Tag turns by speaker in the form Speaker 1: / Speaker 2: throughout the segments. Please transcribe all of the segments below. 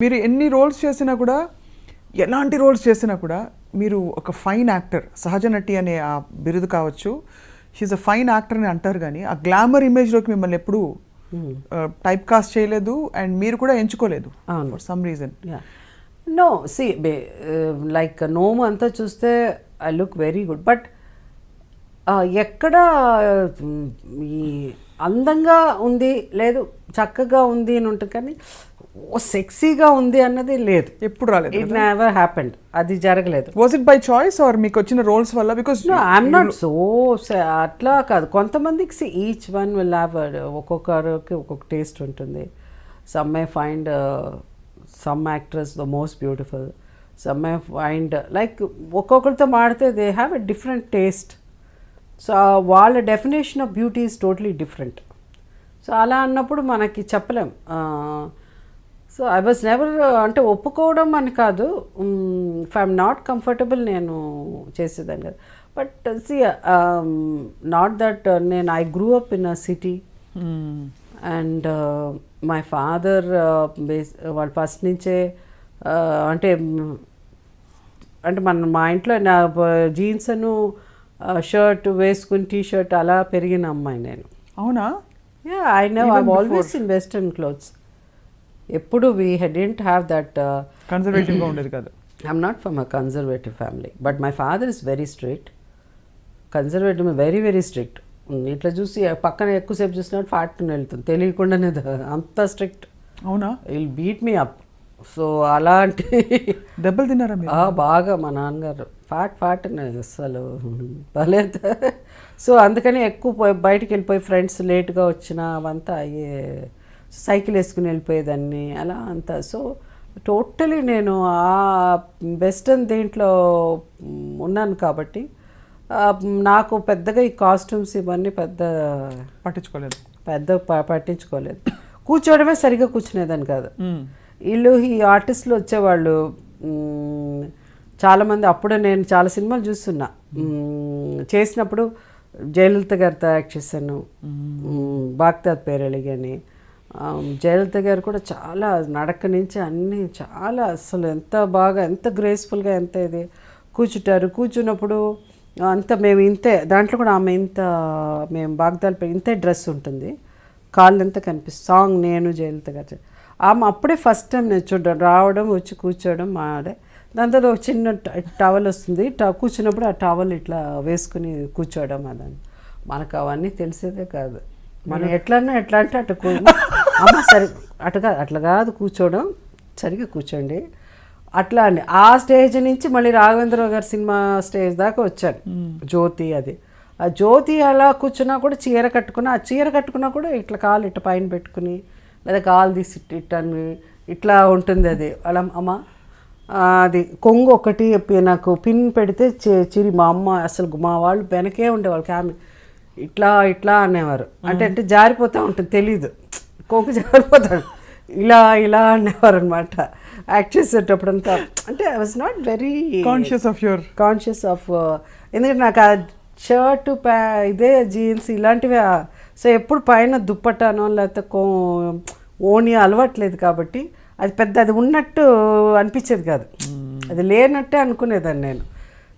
Speaker 1: మీరు ఎన్ని రోల్స్ చేసినా కూడా ఎలాంటి రోల్స్ చేసినా కూడా మీరు ఒక ఫైన్ యాక్టర్ సహజ నటి అనే ఆ బిరుదు కావచ్చు షీఈ్ అ ఫైన్ యాక్టర్ అని అంటారు కానీ ఆ గ్లామర్ ఇమేజ్లోకి మిమ్మల్ని ఎప్పుడూ టైప్ కాస్ట్ చేయలేదు అండ్ మీరు కూడా ఎంచుకోలేదు. For some reason
Speaker 2: no see like నోము అంతా చూస్తే I look very good but ఎక్కడ ఈ అందంగా ఉంది లేదు చక్కగా ఉంది అని ఉంటుంది కానీ ఓ సెక్సీగా ఉంది అన్నది లేదు.
Speaker 1: ఎప్పుడు రాలేదు
Speaker 2: ఇట్ నెవర్ హ్యాపెండ్ అది జరగలేదు.
Speaker 1: Was it by choice or మీకు వచ్చిన రోల్స్ వల్ల? బికాస్
Speaker 2: ఐఎమ్ నాట్ సో అట్లా కాదు. కొంతమందికి ఈచ్ వన్ విల్ హ్యావ్ ఒక్కొక్కరికి ఒక్కొక్క టేస్ట్ ఉంటుంది. Some may find some actress the most beautiful some may find like ఒక్కొక్కరితో మాడితే they have a different taste so వాళ్ళ definition of beauty is totally different so అలా అన్నప్పుడు మనకి చెప్పలేం. సో ఐ వాజ్ నెవర్ అంటే ఒప్పుకోవడం అని కాదు. ఇఫ్ ఐఎమ్ నాట్ కంఫర్టబుల్ నేను చేసేదాన్ని కదా. బట్ సి నాట్ దట్ నేను I grew up in a city and my father base వాళ్ళు ఫస్ట్ నుంచే uh, అంటే అంటే మన మా ఇంట్లో నా జీన్స్ అను షర్ట్ వేసుకుని టీ షర్ట్ అలా పెరిగిన అమ్మాయి నేను.
Speaker 1: అవునా?
Speaker 2: Ya I know I always in western clothes ఎప్పుడు వీ హెడెంట్ హ్యావ్ దట్
Speaker 1: కన్సర్వేటివ్గా ఉండేది కాదు.
Speaker 2: I'm not from a conservative family but my father is very strict conservative very very strict ఇట్లా చూసి పక్కన ఎక్కువసేపు చూసినట్టు ఫాట్ని వెళ్తుంది తెలియకుండానే అంత స్ట్రిక్ట్
Speaker 1: అవునా?
Speaker 2: Will beat me up so అలాంటి
Speaker 1: దెబ్బలు తిన్నారా
Speaker 2: బాగా మా నాన్నగారు. ఫాట్ అని అసలు బాలేదు సో అందుకని ఎక్కువ పోయి బయటికి వెళ్ళిపోయి ఫ్రెండ్స్ లేట్గా వచ్చిన అవంతా అయ్యే సైకిల్ వేసుకుని వెళ్ళిపోయేదాన్ని అలా అంతా. సో టోటలీ నేను ఆ వెస్టర్న్ దీంట్లో ఉన్నాను కాబట్టి నాకు పెద్దగా ఈ కాస్ట్యూమ్స్ ఇవన్నీ పెద్ద
Speaker 1: పట్టించుకోలేదు.
Speaker 2: పెద్ద పట్టించుకోలేదు. కూర్చోవడమే సరిగ్గా కూర్చునేదాన్ని కాదు. వీళ్ళు ఈ ఆర్టిస్టులు వచ్చేవాళ్ళు చాలామంది అప్పుడే నేను చాలా సినిమాలు చూస్తున్నా. చేసినప్పుడు జయలలిత గారితో యాక్ట్ చేశాను. బాగ్దాద్ పేరళి కానీ జయలలిత గారు కూడా చాలా నడక నుంచి అన్నీ చాలా అసలు ఎంత బాగా ఎంత గ్రేస్ఫుల్గా ఎంత ఇది కూర్చుంటారు. కూర్చున్నప్పుడు అంత మేము ఇంతే దాంట్లో కూడా ఆమె ఇంత మేము బాగ్దాల్ ఇంతే డ్రెస్ ఉంటుంది. కాళ్ళు ఎంత కనిపిస్తుంది సాంగ్ నేను జయలలిత గారు ఆమె అప్పుడే ఫస్ట్ టైం నేను చూడడం రావడం వచ్చి కూర్చోవడం మాడే తర్వాత ఒక చిన్న టవల్ వస్తుంది. ట కూర్చున్నప్పుడు ఆ టవల్ ఇట్లా వేసుకుని కూర్చోవడం అదని మనకు అవన్నీ తెలిసేదే కాదు. మనం ఎట్లన్నా ఎట్లా అంటే అటు అమ్మ సరి అటుగా అట్లా కాదు కూర్చోవడం సరిగా కూర్చోండి. అట్లా అండి. ఆ స్టేజ్ నుంచి మళ్ళీ రాఘవేంద్రరావు గారి సినిమా స్టేజ్ దాకా వచ్చాను. జ్యోతి అది. ఆ జ్యోతి అలా కూర్చున్నా కూడా చీర కట్టుకున్నా ఆ చీర కట్టుకున్నా కూడా ఇట్లా కాలు ఇట్లా పైన పెట్టుకుని లేదా కాలు తీసి ఇట్ ఇట్టని ఇట్లా ఉంటుంది అది. అలా అమ్మ అది కొంగు ఒకటి నాకు పిన్ పెడితే చి- చిరి మా అమ్మ అసలు మా వాళ్ళు వెనకే ఉండేవాళ్ళు క్యామి ఇట్లా ఇట్లా అనేవారు. అంటే అంటే జారిపోతూ ఉంటుంది తెలీదు. కొంగు జారిపోతాడు. ఇలా ఇలా అనేవారు అనమాట యాక్ట్ చేసేటప్పుడంతా. అంటే I was not very
Speaker 1: conscious of your
Speaker 2: conscious of ఎందుకంటే నాకు ఆ షర్ట్ ప్యా ఇదే జీన్స్ ఇలాంటివి సో ఎప్పుడు పైన దుప్పటానో లేకపోతే కో ఓని అలవాట్లేదు కాబట్టి అది పెద్ద అది ఉన్నట్టు అనిపించేది కాదు. అది లేనట్టే అనుకునేదాన్ని నేను.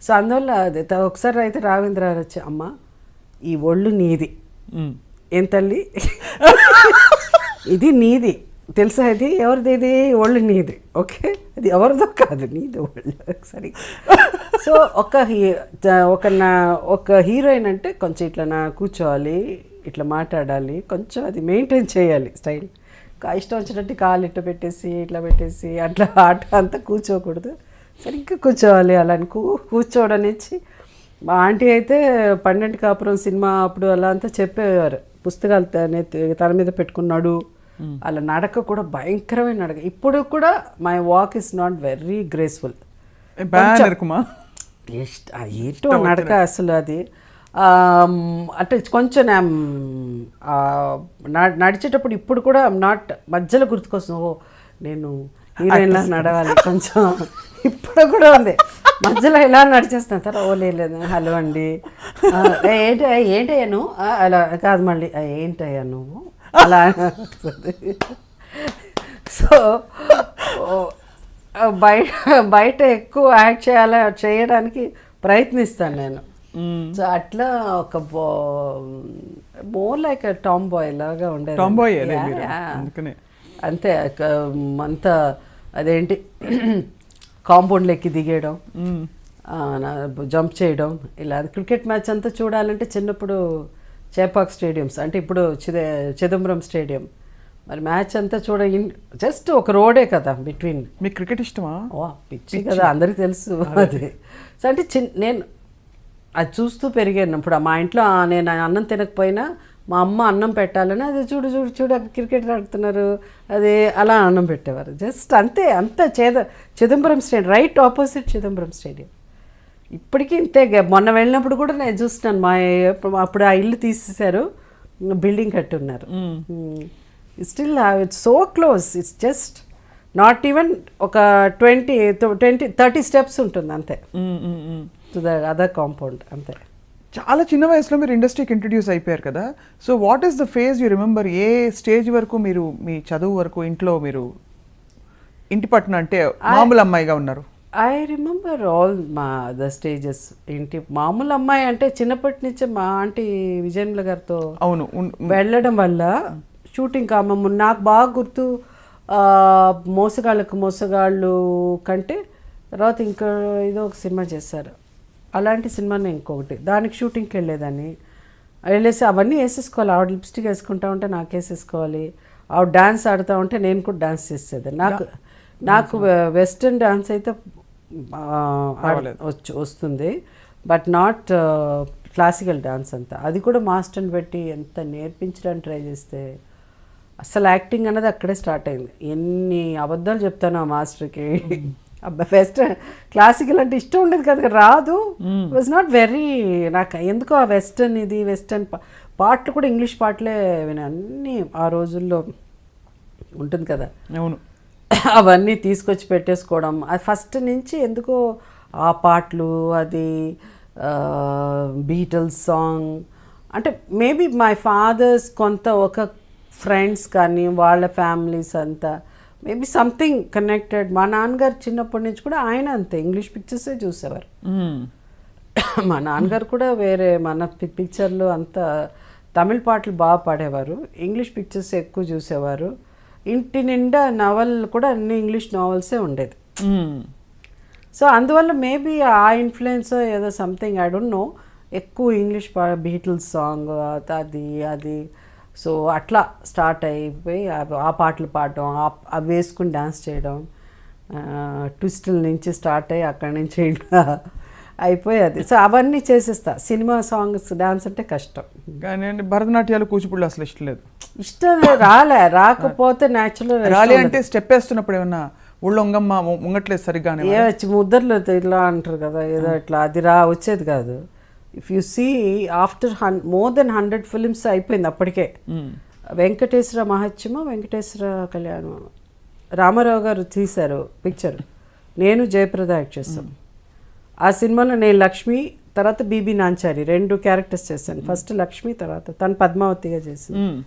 Speaker 2: సో అందువల్ల అది ఒకసారి అయితే రావేంద్ర వచ్చి అమ్మ ఈ ఒళ్ళు నీది. ఏం తల్లి? ఇది నీది. తెలుసా ఇది? ఎవరిది ఇది? ఒళ్ళు నీది. ఓకే? అది ఎవరిదో కాదు. నీది ఒళ్ళు. సరే. సో ఒక ఒక నా ఒక హీరోయిన్ అంటే కొంచెం ఇట్లా నా కూర్చోవాలి ఇట్లా మాట్లాడాలి కొంచెం అది మెయింటైన్ చేయాలి స్టైల్. ఇష్టం వచ్చినట్టు కాలు ఇట్లా పెట్టేసి ఇట్లా పెట్టేసి అట్లా ఆట అంతా కూర్చోకూడదు. సరిగ్గా కూర్చోవాలి అలా అని కూ కూర్చోవడం నుంచి మా ఆంటీ అయితే పన్నెండు కాపురం సినిమా అప్పుడు అలా అంతా చెప్పేవారు. పుస్తకాలు తన మీద పెట్టుకున్నాడు. అలా నడక కూడా భయంకరమైన నడక. ఇప్పుడు కూడా my walk is not very graceful. ఏంటో నడక అసలు అది. అంటే కొంచెం నడిచేటప్పుడు ఇప్పుడు కూడా నాట్ మధ్యలో గుర్తుకొస్తుంది ఓ నేను హీరోయిన్లా నడవాలి కొంచెం ఇప్పుడు కూడా ఉంది. మధ్యలో ఇలా నడిచేస్తాను తర్వాత ఓ లేదు హలో అండి. ఏంటి ఏంటయ్యా నువ్వు? అలా కాదు మళ్ళీ "ఆ, ఏంటయ్యా నువ్వు? అలా. సో బయట బయట ఎక్కువ యాక్ట్ చేయాలి చేయడానికి ప్రయత్నిస్తాను నేను. సో అట్లా ఒక మోర్ లైక్ టామ్ బాయ్ లాగా ఉండేది. Yeah.
Speaker 1: అందుకనే.
Speaker 2: అంతే అంత అదేంటి కాంపౌండ్ లెక్కి దిగేయడం. జంప్ చేయడం ఇలా క్రికెట్ మ్యాచ్ అంతా చూడాలంటే చిన్నప్పుడు చేపాక్ స్టేడియంస్ అంటే ఇప్పుడు చిద చిదంబరం స్టేడియం. మరి మ్యాచ్ అంతా చూడ జస్ట్ ఒక రోడే కదా బిట్వీన్
Speaker 1: మీకు క్రికెట్ ఇష్టమా?
Speaker 2: పిచ్చి కదా అందరికి తెలుసు అది. సో అంటే చిన్న నేను అది చూస్తూ పెరిగాను. ఇప్పుడు మా ఇంట్లో నేను అన్నం తినకపోయినా మా అమ్మ అన్నం పెట్టాలని అది చూడు చూడు చూడు క్రికెట్ ఆడుతున్నారు. అది అలా అన్నం పెట్టేవారు. జస్ట్ అంతే అంత చేద Chidambaram stadium right opposite Chidambaram stadium. ఇప్పటికీ ఇంతే మొన్న వెళ్ళినప్పుడు కూడా నేను చూస్తున్నాను. మా అప్పుడు ఆ ఇల్లు తీసేశారు building కట్టున్నారు. Still it's so close it's just not even ఒక ట్వంటీ ట్వంటీ థర్టీ స్టెప్స్ ఉంటుంది అంతే. టు ద అదర్ కాంపౌండ్ అంతే.
Speaker 1: చాలా చిన్న వయసులో మీరు ఇండస్ట్రీకి ఇంట్రడ్యూస్ అయిపోయారు కదా. So what is the phase you remember A stage వరకు మీరు మీ చదువు వరకు ఇంట్లో మీరు ఇంటి పట్టున అంటే మామూలు అమ్మాయిగా ఉన్నారు?
Speaker 2: ఐ రిమెంబర్ ఆల్ మా ద స్టేజెస్ ఏంటి మామూలు అమ్మాయి అంటే చిన్నప్పటి నుంచే మా ఆంటీ విజయన్ల గారితో
Speaker 1: అవును ఉన్-
Speaker 2: వెళ్ళడం వల్ల షూటింగ్ కామమ్మ నాకు బాగా గుర్తు ఆ, మోసగాళ్ళకు మోసగాళ్ళు కంటే తర్వాత ఇంకా ఏదో ఒక సినిమా చేశారు. అలాంటి సినిమానే ఇంకొకటి. దానికి షూటింగ్కి వెళ్ళేదాన్ని. వెళ్ళేసి అవన్నీ వేసేసుకోవాలి. ఆవిడ లిప్స్టిక్ వేసుకుంటా ఉంటే నాకు వేసేసుకోవాలి. ఆవిడ డాన్స్ ఆడుతూ ఉంటే నేను కూడా డాన్స్ చేసేది. నాకు నాకు వెస్ట్రన్ డాన్స్ అయితే వచ్చు వస్తుంది. బట్ నాట్ క్లాసికల్ డాన్స్ అంతా. అది కూడా మాస్టర్ని పెట్టి ఎంత నేర్పించడానికి ట్రై చేస్తే అసలు యాక్టింగ్ అన్నది అక్కడే స్టార్ట్ అయింది. ఎన్ని అబద్ధాలు చెప్తాను ఆ మాస్టర్కి. అబ్బా వెస్టర్న్ క్లాసికల్ అంటే ఇష్టం ఉండేది కదా రాదు. వాజ్ నాట్ వెరీ నాకు ఎందుకో ఆ వెస్టర్న్ ఇది వెస్టర్న్ పాటలు కూడా ఇంగ్లీష్ పాటలే వినా అన్నీ ఆ రోజుల్లో ఉంటుంది కదా.
Speaker 1: అవును.
Speaker 2: అవన్నీ తీసుకొచ్చి పెట్టేసుకోవడం. అది ఫస్ట్ నుంచి ఎందుకో ఆ పాటలు అది బీటల్స్ సాంగ్ అంటే మేబీ మై ఫాదర్స్ కొంత ఒక ఫ్రెండ్స్ కానీ వాళ్ళ ఫ్యామిలీస్ అంతా మేబీ సంథింగ్ కనెక్టెడ్. మా నాన్నగారు చిన్నప్పటి నుంచి కూడా ఆయన అంతే ఇంగ్లీష్ పిక్చర్సే చూసేవారు. మా నాన్నగారు కూడా వేరే మన పిక్చర్లు అంత తమిళ పాటలు బాగా పాడేవారు. ఇంగ్లీష్ పిక్చర్స్ ఎక్కువ చూసేవారు. ఇంటి నిండా నవల్ కూడా అన్ని ఇంగ్లీష్ నావల్సే ఉండేది. సో అందువల్ల మేబీ ఆ ఇన్ఫ్లుయెన్స్ ఏదో సంథింగ్ ఐ డోంట్ నో. ఎక్కువ ఇంగ్లీష్ పా బీటిల్స్ సాంగ్ అది అది. సో అట్లా స్టార్ట్ అయిపోయి ఆ- పాటలు పాడడం అవి వేసుకుని డాన్స్ చేయడం ట్విస్టుల నుంచి స్టార్ట్ అయ్యి అక్కడి నుంచి అయిపోయేది. సో అవన్నీ చేసేస్తా. సినిమా సాంగ్స్ డాన్స్ అంటే కష్టం.
Speaker 1: కానీ అండి భరతనాట్యాలు కూచిపూళ్ళు అసలు ఇష్టం లేదు.
Speaker 2: ఇష్టం రాలే. రాకపోతే న్యాచురల్
Speaker 1: రాలి అంటే స్టెప్ వేస్తున్నప్పుడు ఏమన్నా ఊళ్ళో ఉంగమ్మ ఉంగట్లేదు సరిగ్గా అని
Speaker 2: ఏ వచ్చి ముద్దర్లు ఇలా అంటారు కదా ఏదో ఇట్లా. అది రా వచ్చేది కాదు. ఇఫ్ యు సీ ఆఫ్టర్ హన్ మోర్ దెన్ హండ్రెడ్ ఫిలిమ్స్ అయిపోయింది అప్పటికే.
Speaker 1: మ్మ్.
Speaker 2: వెంకటేశ్వర మహత్యమో వెంకటేశ్వర కళ్యాణం రామారావు గారు తీశారు పిక్చర్ నేను జయప్రద యాక్ట్ చేస్తాం ఆ సినిమాలో నేను లక్ష్మి తర్వాత బీబీ నాంచారి రెండు క్యారెక్టర్స్ చేశాను. ఫస్ట్ లక్ష్మి తర్వాత తను పద్మావతిగా చేసింది.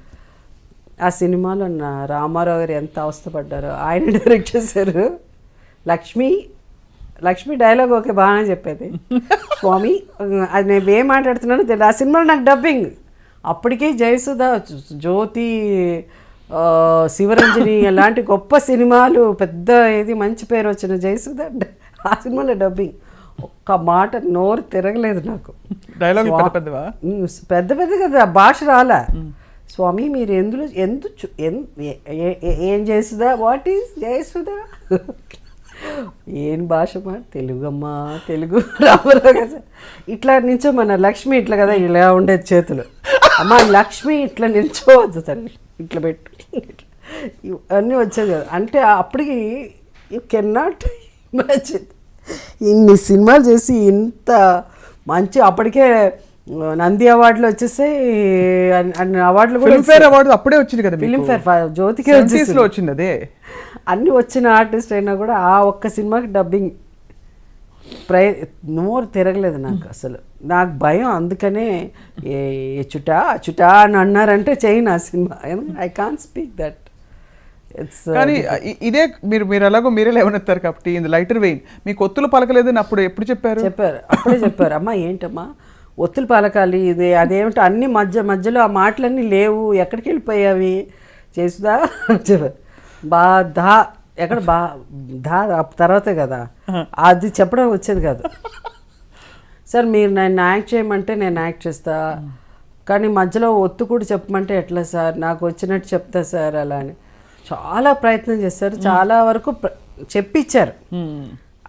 Speaker 2: ఆ సినిమాలో నా రామారావు గారు ఎంత అవస్థపడ్డారో ఆయన డైరెక్ట్ చేశారు. లక్ష్మి లక్ష్మి డైలాగ్ ఓకే బాగానే చెప్పేది. స్వామి అది నేను ఏం మాట్లాడుతున్నానో తెలియదు. ఆ సినిమాలో నాకు డబ్బింగ్ అప్పటికే జయసుధ జ్యోతి శివరంజని అలాంటి గొప్ప సినిమాలు పెద్ద ఇది మంచి పేరు వచ్చిన జయసుధ ఆ సినిమాలో డబ్బింగ్ ఒక్క మాట నోరు తిరగలేదు నాకు.
Speaker 1: డైలాగులు
Speaker 2: స్వా-
Speaker 1: పెద్ద
Speaker 2: పెద్ద కదా భాష రాలా. స్వామి మీరు ఎందులో ఎందు ఏ- చేస్తుందా వాట్ ఈస్ చేస్తుందా ఏం భాష మా? తెలుగు అమ్మా తెలుగు రామరావు కదా ఇట్లా నించో మన లక్ష్మి ఇట్లా కదా ఇలా ఉండేది చేతులు. అమ్మ లక్ష్మి ఇట్లా నిల్చోవద్దు తల్లి ఇట్లా పెట్టు. అన్నీ వచ్చేది కదా. అంటే అప్పటికి యూ కెన్ నాట్ ఇమాజిన్ ఇన్ని సినిమాలు చేసి ఇంత మంచి అప్పటికే నంది అవార్డులు వచ్చేసి అన్ని అవార్డులు కూడా
Speaker 1: ఫిల్మ్ఫేర్ అవార్డు అప్పుడే వచ్చింది కదా
Speaker 2: ఫిలిం ఫేర్ జ్యోతికి
Speaker 1: 70s
Speaker 2: వచ్చేసి
Speaker 1: లో వచ్చింది అదే.
Speaker 2: అన్ని వచ్చిన ఆర్టిస్ట్ అయినా కూడా ఆ ఒక్క సినిమాకి డబ్బింగ్ ప్రయ నోరు తిరగలేదు నాకు అసలు. నాకు భయం అందుకనే ఏ ఎచ్చుట అచ్చుట అని అన్నారంటే చేయను ఆ cinema. I can speak that it's
Speaker 1: కానీ ఇదే మీరు మీరు ఎలాగో మీరే లేవనెత్తారు కాబట్టి ఇది లైటర్ వెయిన్ మీకు ఒత్తులు పలకలేదని అప్పుడు ఎప్పుడు చెప్పారు?
Speaker 2: చెప్పారు. అప్పుడే చెప్పారు. అమ్మా ఏంటమ్మా? ఒత్తులు పలకాలి. ఇది అదేమిటో? అన్ని మధ్య మధ్యలో ఆ మాటలన్నీ లేవు. ఎక్కడికి వెళ్ళిపోయావి? చేసుదా చెప్పారు. బా దా ఎక్కడ బా దా తర్వాతే కదా. అది చెప్పడం వచ్చేది కాదు. సార్ మీరు నన్ను యాక్ట్ చేయమంటే నేను యాక్ట్ చేస్తా. కానీ మధ్యలో ఒత్తు కూడా చెప్పమంటే ఎట్లా సార్? నాకు వచ్చినట్టు చెప్తా సార్ అలా అని. చాలా ప్రయత్నం చేశారు చాలా వరకు చెప్పించారు.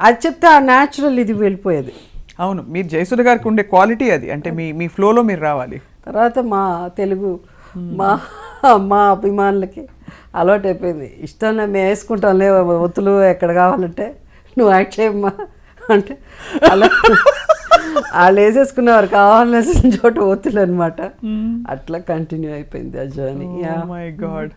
Speaker 2: అది చెప్తే ఆ న్యాచురల్ ఇది వెళ్ళిపోయేది.
Speaker 1: అవును మీరు జయసుధ గారికి ఉండే క్వాలిటీ అది. అంటే మీ మీ ఫ్లోలో మీరు రావాలి.
Speaker 2: తర్వాత మా తెలుగు మా మా అభిమానులకి అలవాటు అయిపోయింది ఇష్టాన్ని మేము వేసుకుంటాంలే ఒత్తులు ఎక్కడ కావాలంటే నువ్వు యాక్ట్ చేయమ్మా అంటే అలా వాళ్ళు వేసేసుకున్నవారు కావాలనేసిన చోట ఒత్తులు అనమాట అట్లా కంటిన్యూ అయిపోయింది ఆ జర్నీ
Speaker 1: మై గాడ్